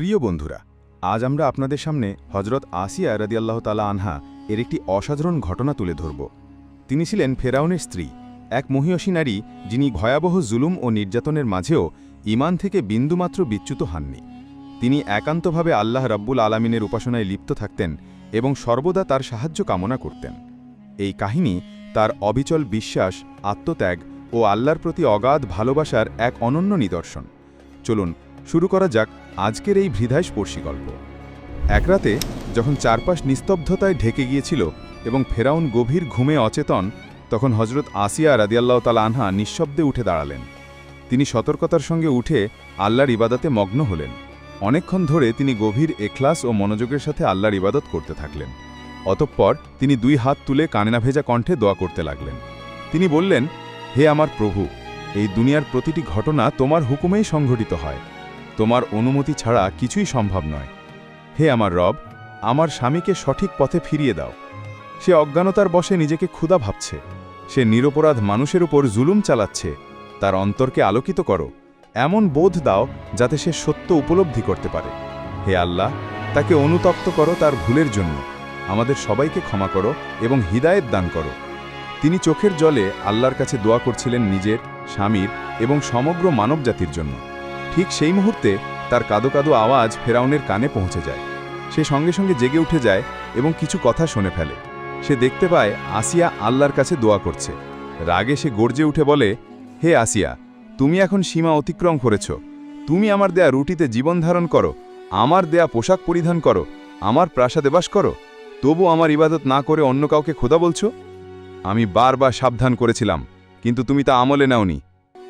প্রিয় বন্ধুরা, আজ আমরা আপনাদের সামনে হজরত আসিয়া রাদিয়াল্লাহ তালা আনহা এর একটি অসাধারণ ঘটনা তুলে ধরব। তিনি ছিলেন ফেরাউনের স্ত্রী, এক মহিয়সী নারী যিনি ভয়াবহ জুলুম ও নির্যাতনের মাঝেও ইমান থেকে বিন্দুমাত্র বিচ্যুত হননি। তিনি একান্তভাবে আল্লাহ রাব্বুল আলামিনের উপাসনায় লিপ্ত থাকতেন এবং সর্বদা তার সাহায্য কামনা করতেন। এই কাহিনী তার অবিচল বিশ্বাস, আত্মত্যাগ ও আল্লাহর প্রতি অগাধ ভালোবাসার এক অনন্য নিদর্শন। চলুন, শুরু করা যাক আজকের এই হৃদয়স্পর্শী গল্প। এক রাতে যখন চারপাশ নিস্তব্ধতায় ঢেকে গিয়েছিল এবং ফেরাউন গভীর ঘুমে অচেতন, তখন হজরত আসিয়া রাদিয়াল্লাহ তালা আনহা নিঃশব্দে উঠে দাঁড়ালেন। তিনি সতর্কতার সঙ্গে উঠে আল্লাহর ইবাদতে মগ্ন হলেন। অনেকক্ষণ ধরে তিনি গভীর এখলাস ও মনোযোগের সাথে আল্লাহর ইবাদত করতে থাকলেন। অতঃপর তিনি দুই হাত তুলে কানেনা ভেজা কণ্ঠে দোয়া করতে লাগলেন। তিনি বললেন, হে আমার প্রভু, এই দুনিয়ার প্রতিটি ঘটনা তোমার হুকুমেই সংঘটিত হয়। তোমার অনুমতি ছাড়া কিছুই সম্ভব নয়। হে আমার রব, আমার স্বামীকে সঠিক পথে ফিরিয়ে দাও। সে অজ্ঞানতার বসে নিজেকে ক্ষুধা ভাবছে। সে নিরপরাধ মানুষের উপর জুলুম চালাচ্ছে। তার অন্তরকে আলোকিত করো। এমন বোধ দাও যাতে সে সত্য উপলব্ধি করতে পারে। হে আল্লাহ, তাকে অনুতপ্ত করো তার ভুলের জন্য। আমাদের সবাইকে ক্ষমা করো এবং হিদায়েত দান করো। তিনি চোখের জলে আল্লাহর কাছে দোয়া করছিলেন নিজের, স্বামীর এবং সমগ্র মানবজাতির জন্য। ঠিক সেই মুহূর্তে তার কাদো কাদো আওয়াজ ফেরাউনের কানে পৌঁছে যায়। সে সঙ্গে সঙ্গে জেগে উঠে যায় এবং কিছু কথা শুনে ফেলে। সে দেখতে পায় আসিয়া আল্লাহর কাছে দোয়া করছে। রাগে সে গর্জে উঠে বলে, হে আসিয়া, তুমি এখন সীমা অতিক্রম করেছ। তুমি আমার দেয়া রুটিতে জীবন ধারণ করো, আমার দেয়া পোশাক পরিধান করো, আমার প্রাসাদে বাস করো। তবু আমার ইবাদত না করে অন্য কাউকে খোদা বলছো? আমি বারবার সাবধান করেছিলাম, কিন্তু তুমি তা আমলে নাওনি।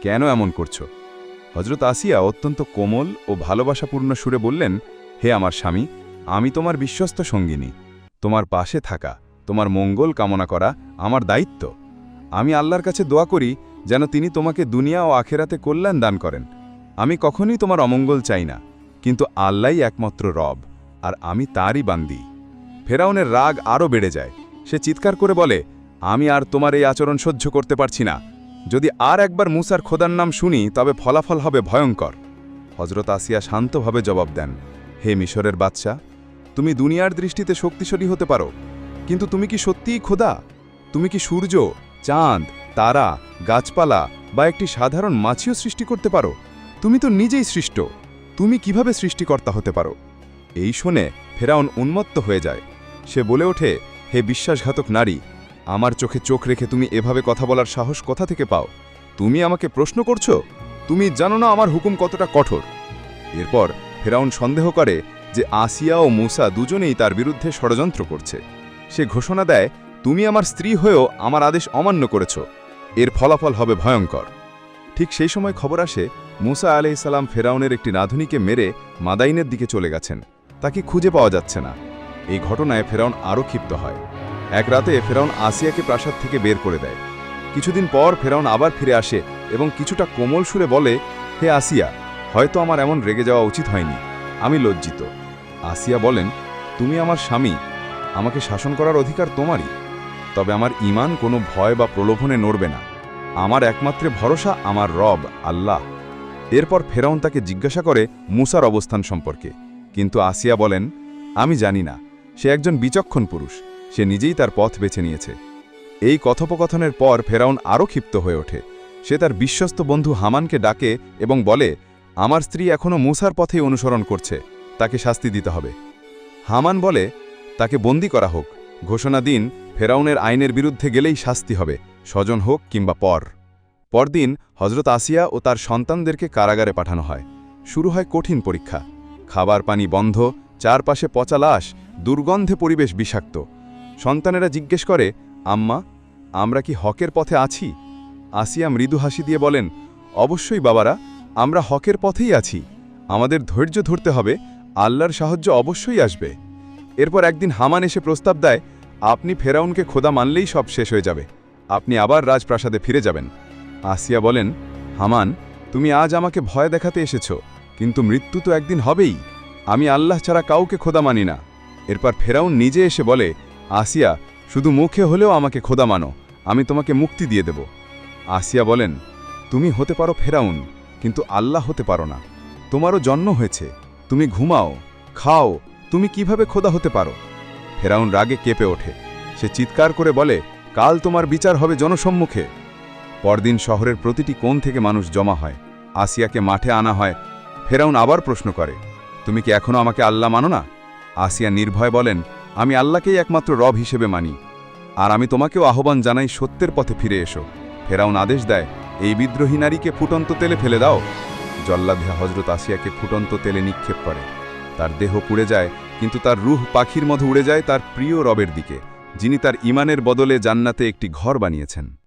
কেন এমন করছ? হজরত আসিয়া অত্যন্ত কোমল ও ভালোবাসাপূর্ণ সুরে বললেন, হে আমার স্বামী, আমি তোমার বিশ্বস্ত সঙ্গিনী। তোমার পাশে থাকা, তোমার মঙ্গল কামনা করা আমার দায়িত্ব। আমি আল্লাহর কাছে দোয়া করি যেন তিনি তোমাকে দুনিয়া ও আখেরাতে কল্যাণ দান করেন। আমি কখনই তোমার অমঙ্গল চাই না, কিন্তু আল্লাহই একমাত্র রব, আর আমি তারই বান্দি। ফেরাউনের রাগ আরও বেড়ে যায়। সে চিৎকার করে বলে, আমি আর তোমার এই আচরণ সহ্য করতে পারছি না। যদি আর একবার মুসার খোদার নাম শুনি, তবে ফলাফল হবে ভয়ঙ্কর। হজরত আসিয়া শান্তভাবে জবাব দেন, হে মিশরের বাদশা তুমি দুনিয়ার দৃষ্টিতে শক্তিশালী হতে পারো, কিন্তু তুমি কি সত্যিই খোদা? তুমি কি সূর্য, চাঁদ, তারা, গাছপালা বা একটি সাধারণ মাছিও সৃষ্টি করতে পারো? তুমি তো নিজেই সৃষ্ট, তুমি কীভাবে সৃষ্টিকর্তা হতে পারো? এই শুনে ফেরাউন উন্মত্ত হয়ে যায়। সে বলে ওঠে, হে বিশ্বাসঘাতক নারী আমার চোখে চোখ রেখে তুমি এভাবে কথা বলার সাহস কোথা থেকে পাও? তুমি আমাকে প্রশ্ন করছ? তুমি জানো না আমার হুকুম কতটা কঠোর। এরপর ফেরাউন সন্দেহ করে যে আসিয়া ও মুসা দুজনেই তার বিরুদ্ধে ষড়যন্ত্র করছে। সে ঘোষণা দেয়, তুমি আমার স্ত্রী হয়েও আমার আদেশ অমান্য করেছ। এর ফলাফল হবে ভয়ঙ্কর। ঠিক সেই সময় খবর আসে, মুসা আলাইসাল্লাম ফেরাউনের একটি নাধুনিকে মেরে মাদাইনের দিকে চলে গেছেন। তাকে খুঁজে পাওয়া যাচ্ছে না। এই ঘটনায় ফেরাউন আরও ক্ষিপ্ত হয়। এক রাতে ফেরাউন আসিয়াকে প্রাসাদ থেকে বের করে দেয়। কিছুদিন পর ফেরাউন আবার ফিরে আসে এবং কিছুটা কোমল সুরে বলে, হে আসিয়া, হয়তো আমার এমন রেগে যাওয়া উচিত হয়নি। আমি লজ্জিত। আসিয়া বলেন, তুমি আমার স্বামী, আমাকে শাসন করার অধিকার তোমারই। তবে আমার ইমান কোনো ভয় বা প্রলোভনে নড়বে না। আমার একমাত্র ভরসা আমার রব, আল্লাহ। এরপর ফেরাউন তাকে জিজ্ঞাসা করে মুসার অবস্থান সম্পর্কে। কিন্তু আসিয়া বলেন, আমি জানি না, সে একজন বিচক্ষণ পুরুষ। সে নিজেই তার পথ বেছে নিয়েছে। এই কথোপকথনের পর ফেরাউন আরও ক্ষিপ্ত হয়ে ওঠে। সে তার বিশ্বস্ত বন্ধু হামানকে ডাকে এবং বলে, আমার স্ত্রী এখনও মুসার পথেই অনুসরণ করছে, তাকে শাস্তি দিতে হবে। হামান বলে, তাকে বন্দি করা হোক। ঘোষণা দিন, ফেরাউনের আইনের বিরুদ্ধে গেলেই শাস্তি হবে, স্বজন হোক কিংবা পর। পরদিন হজরত আসিয়া ও তার সন্তানদেরকে কারাগারে পাঠানো হয়। শুরু হয় কঠিন পরীক্ষা। খাবার পানি বন্ধ, চারপাশে পচা লাশ, দুর্গন্ধে পরিবেশ বিষাক্ত। সন্তানেরা জিজ্ঞেস করে, আম্মা, আমরা কি হকের পথে আছি? আসিয়া মৃদু হাসি দিয়ে বলেন, অবশ্যই বাবারা, আমরা হকের পথেই আছি। আমাদের ধৈর্য ধরতে হবে, আল্লাহর সাহায্য অবশ্যই আসবে। এরপর একদিন হামান এসে প্রস্তাব দেয়, আপনি ফেরাউনকে খোদা মানলেই সব শেষ হয়ে যাবে। আপনি আবার রাজপ্রাসাদে ফিরে যাবেন। আসিয়া বলেন, হামান, তুমি আজ আমাকে ভয় দেখাতে এসেছ, কিন্তু মৃত্যু তো একদিন হবেই। আমি আল্লাহ ছাড়া কাউকে খোদা মানি না। এরপর ফেরাউন নিজে এসে বলে আসিয়া, শুধু মুখে হলেও আমাকে খোদা মানো, আমি তোমাকে মুক্তি দিয়ে দেব। আসিয়া বলেন, তুমি হতে পারো ফেরাউন, কিন্তু আল্লাহ হতে পারো না। তোমারও জন্ম হয়েছে, তুমি ঘুমাও, খাও, তুমি কীভাবে খোদা হতে পারো? ফেরাউন রাগে কেঁপে ওঠে। সে চিৎকার করে বলে, কাল তোমার বিচার হবে জনসম্মুখে। পরদিন শহরের প্রতিটি কোণ থেকে মানুষ জমা হয়, আসিয়াকে মাঠে আনা হয়। ফেরাউন আবার প্রশ্ন করে, তুমি কি এখনও আমাকে আল্লাহ মানো না? আসিয়া নির্ভয় বলেন আমি আল্লাহকেই একমাত্র রব হিসেবে মানি। আর আমি তোমাকেও আহ্বান জানাই সত্যের পথে ফিরে এসো। ফেরাউন আদেশ দেয়, এই বিদ্রোহী নারীকে ফুটন্ত তেলে ফেলে দাও। জল্লাধা হজরত আসিয়াকে ফুটন্ত তেলে নিক্ষেপ করে। তার দেহ পুড়ে যায়, কিন্তু তার রুহ পাখির মধ্যে উড়ে যায় তার প্রিয় রবের দিকে, যিনি তার ইমানের বদলে জান্নাতে একটি ঘর বানিয়েছেন।